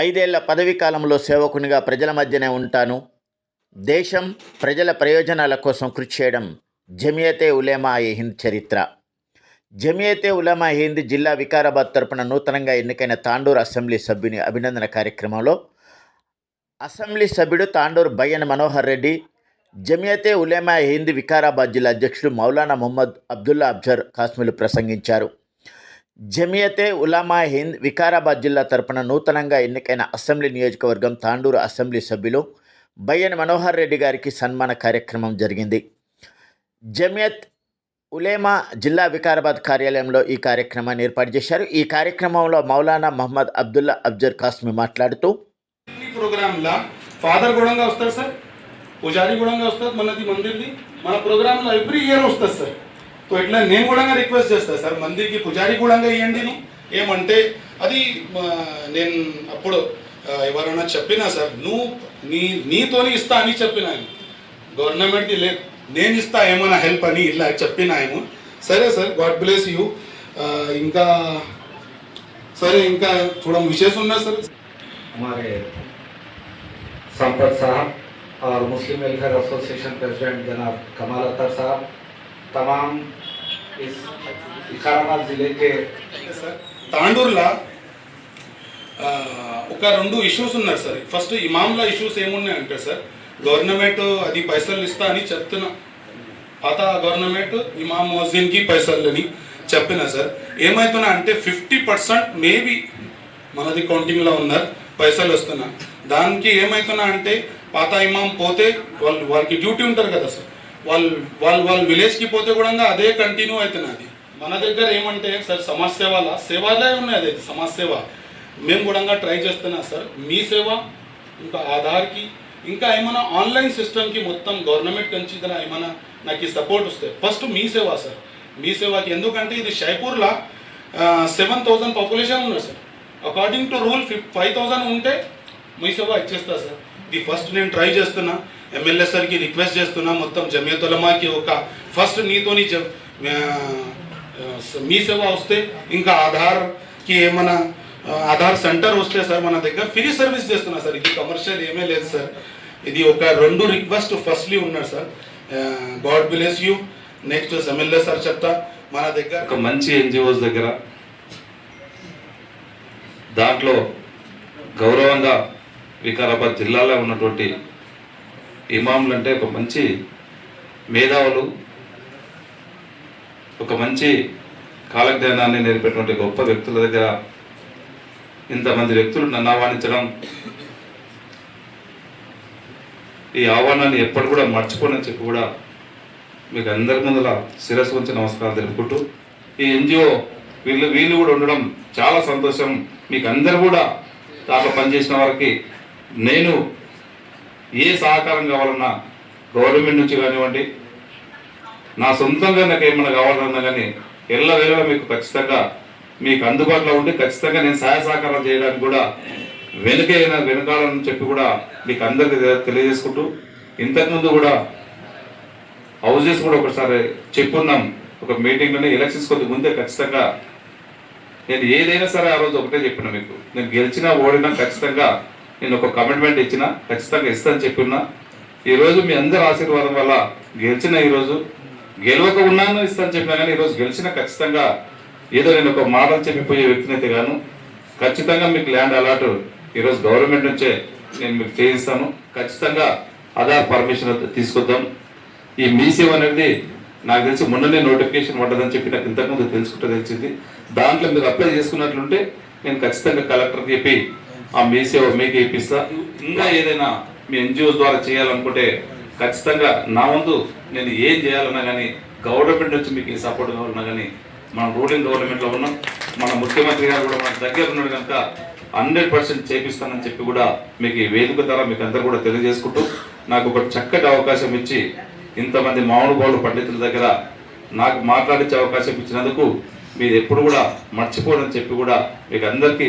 ఐదేళ్ళ పదవీ కాలంలో సేవకునిగా ప్రజల మధ్యనే ఉంటాను. దేశం ప్రజల ప్రయోజనాల కోసం కృషి చేయడం జమియతే ఉలేమా ఏ హింద్ చరిత్ర. జమియతే ఉలేమా హింద్ జిల్లా వికారాబాద్ తరపున నూతనంగా ఎన్నికైన తాండూరు అసెంబ్లీ సభ్యుని అభినందన కార్యక్రమంలో అసెంబ్లీ సభ్యుడు తాండూరు బయ్యన్ మనోహర్ రెడ్డి జమియతే ఉలేమా హింద్ వికారాబాద్ జిల్లా అధ్యక్షుడు మౌలానా మొహమ్మద్ అబ్దుల్లా అబ్జర్ కాస్మిలు ప్రసంగించారు. జమియతే ఉలామా హింద్ వికారాబాద్ జిల్లా తరపున నూతనంగా ఎన్నికైన అసెంబ్లీ నియోజకవర్గం తాండూరు అసెంబ్లీ సభ్యులు బయ్యన్ మనోహర్ రెడ్డి గారికి సన్మాన కార్యక్రమం జరిగింది. జమియత్ ఉలేమా జిల్లా వికారాబాద్ కార్యాలయంలో ఈ కార్యక్రమాన్ని ఏర్పాటు చేశారు. ఈ కార్యక్రమంలో మౌలానా మహమ్మద్ అబ్దుల్లా అబ్జర్ కాస్మి మాట్లాడుతూ ప్రోగ్రాంలో ఫాదర్ గుణంగా వస్తారు సార్ పూజారి గుణంగా వస్తారు మనది మందిర్ది. మన ప్రోగ్రాంలో ఎవ్రీ ఇయర్ వస్తుంది సార్. ఇట్లా నేను కూడా రిక్వెస్ట్ చేస్తాను సార్ మందిర్కి పూజారి గుణంగా ఇవ్వండి ను. ఏమంటే అది ఆ, నేను అప్పుడు ఆ, ఎవరైనా చెప్పినా సార్ నువ్వు నీ నీతోని ఇస్తా అని చెప్పినా గవర్నమెంట్ది లేదు నేను ఇస్తా ఏమైనా హెల్ప్ అని ఇలా చెప్పినా ఏమో సరే సార్ గాడ్ బ్లెస్ యూ ఇంకా సరే ఇంకా చూడడం విశేషం ఉన్నా సార్ हमारे संपत साहब और मुस्लिम वेलफेयर एसोसिएशन प्रेसिडेंट जनाब कमाल अख्तर साहब तमाम इस विकाराबाद जिले के సార్ తాండూరులో ఆ, ఒక రెండు ఇష్యూస్ ఉన్నాయి sir first ఇమాంల issues ఏమున్నాయంటే sir government అది పైసలు ఇస్తా అని చెప్తున్నా పాత గవర్నమెంట్ ఇమాం మోజిన్కి పైసలు అని చెప్పిన సార్ ఏమవుతున్నా అంటే ఫిఫ్టీ పర్సెంట్ మేబీ మనది కౌంటింగ్లో ఉన్నారు పైసలు వస్తున్నా దానికి ఏమవుతున్నా అంటే పాత ఇమాం పోతే వాళ్ళు వాళ్ళకి డ్యూటీ ఉంటారు కదా సార్ వాళ్ళు వాళ్ళు వాళ్ళ విలేజ్కి పోతే కూడా అదే కంటిన్యూ అవుతున్నది మన దగ్గర ఏమంటే సార్ సమాజ్ సేవల సేవాలే ఉన్నాయి అది సమాజ్ సేవ. మేము కూడా ట్రై చేస్తున్నాం సార్. మీ సేవ ఇంకా ఆధార్కి ఇంకా ఏమైనా ఆన్లైన్ సిస్టమ్కి మొత్తం గవర్నమెంట్ నుంచి ఏమైనా నాకు ఈ సపోర్ట్ వస్తే ఫస్ట్ మీ సేవ సార్. మీ సేవకి ఎందుకంటే ఇది షైపూర్లో సెవెన్ థౌజండ్ పాపులేషన్ ఉన్నారు sir. According to rule fif five thousand ఉంటే మీ సేవ ఇచ్చేస్తా సార్. ఇది ఫస్ట్ నేను ట్రై చేస్తున్నా. ఎమ్మెల్యే సార్కి రిక్వెస్ట్ చేస్తున్నా. మొత్తం జమేతులమాకి ఒక ఫస్ట్ నీతోని మీ సేవ వస్తే ఇంకా ఆధార్కి ఏమైనా ఆధార్ సెంటర్ వస్తే సార్ మన దగ్గర ఫ్రీ సర్వీస్ చేస్తున్నా సార్. ఇది కమర్షియల్ ఏమీ లేదు సార్. ఇది ఒక రెండు రిక్వెస్ట్ ఫస్ట్లీ ఉన్నాడు sir. God bless you next MLA sir చెప్తా. మన దగ్గర ఒక మంచి ఎన్జిఓస్ దగ్గర దాంట్లో గౌరవంగా వికారాబాద్ జిల్లాలో ఉన్నటువంటి ఇమాములు అంటే ఒక మంచి మేధావులు ఒక మంచి కాలజ్ఞానాన్ని నేర్పేటువంటి గొప్ప వ్యక్తుల దగ్గర ఇంతమంది వ్యక్తులు నన్ను ఆహ్వానించడం ఈ ఆహ్వానాన్ని ఎప్పటి కూడా మర్చిపోనని చెప్పి కూడా మీకు అందరి ముందర శిరస్సు ఉంచి నమస్కారం తెలుపుకుంటూ ఈ ఎన్జిఓ వీళ్ళు వీళ్ళు కూడా ఉండడం చాలా సంతోషం. మీకు అందరు కూడా దాంట్లో పనిచేసిన వారికి నేను ఏ సహకారం కావాలన్నా గవర్నమెంట్ నుంచి కానివ్వండి నా సొంతంగా నాకు ఏమైనా కావాలన్నా కానీ ఎల్లవేళ మీకు ఖచ్చితంగా మీకు అందుబాటులో ఉండి ఖచ్చితంగా నేను సహాయ సహకారం చేయడానికి కూడా వెనుకైన వెనకాలని చెప్పి కూడా మీకు అందరికీ తెలియజేసుకుంటూ ఇంతకుముందు కూడా హౌజెస్ కూడా ఒకసారి చెప్పున్నాం ఒక మీటింగ్లోనే ఎలక్షన్స్ కొద్ది ముందే ఖచ్చితంగా నేను ఏదైనా సరే ఆ రోజు ఒకటే చెప్పిన మీకు. నేను గెలిచినా ఓడినా ఖచ్చితంగా నేను ఒక కమిట్మెంట్ ఇచ్చిన ఖచ్చితంగా ఇస్తాను చెప్పినా ఈరోజు మీ అందరి ఆశీర్వాదం వల్ల గెలిచిన ఈరోజు గెలవక ఉన్నాను ఇస్తాను చెప్పినా కానీ ఈరోజు గెలిచిన ఖచ్చితంగా ఏదో నేను ఒక మాటలు చెప్పిపోయే వ్యక్తిని అయితే గాను ఖచ్చితంగా మీకు ల్యాండ్ అలాట్ ఈరోజు గవర్నమెంట్ నుంచే నేను మీకు చేయిస్తాను. ఖచ్చితంగా ఆధార్ పర్మిషన్ తీసుకొద్దాం. ఈ మీసేవ అనేది నాకు తెలిసి మొన్ననే నోటిఫికేషన్ పడ్డదని చెప్పి నాకు ఇంతకుముందు తెలుసుకుంటే తెలిసింది. దాంట్లో మీరు అప్లై చేసుకున్నట్లుంటే నేను ఖచ్చితంగా కలెక్టర్ చెప్పి ఆ మీ సేవ మీకు ఇప్పిస్తా. ఇంకా ఏదైనా మీ ఎన్జిఓస్ ద్వారా చేయాలనుకుంటే ఖచ్చితంగా నా ముందు నేను ఏం చేయాలన్నా కానీ గవర్నమెంట్ నుంచి మీకు సపోర్ట్ కావాలన్నా కానీ మన రూలింగ్ గవర్నమెంట్లో ఉన్నాం. మన ముఖ్యమంత్రి గారు కూడా మన దగ్గర ఉన్నాడు కనుక హండ్రెడ్ పర్సెంట్ చేపిస్తానని చెప్పి కూడా మీకు ఈ వేదిక ద్వారా మీకు అందరు కూడా తెలియజేసుకుంటూ నాకు ఒక చక్కటి అవకాశం ఇచ్చి ఇంతమంది మామూలు పండితుల దగ్గర నాకు మాట్లాడించే అవకాశం ఇచ్చినందుకు మీరు ఎప్పుడు కూడా మర్చిపోరని చెప్పి కూడా మీకు అందరికీ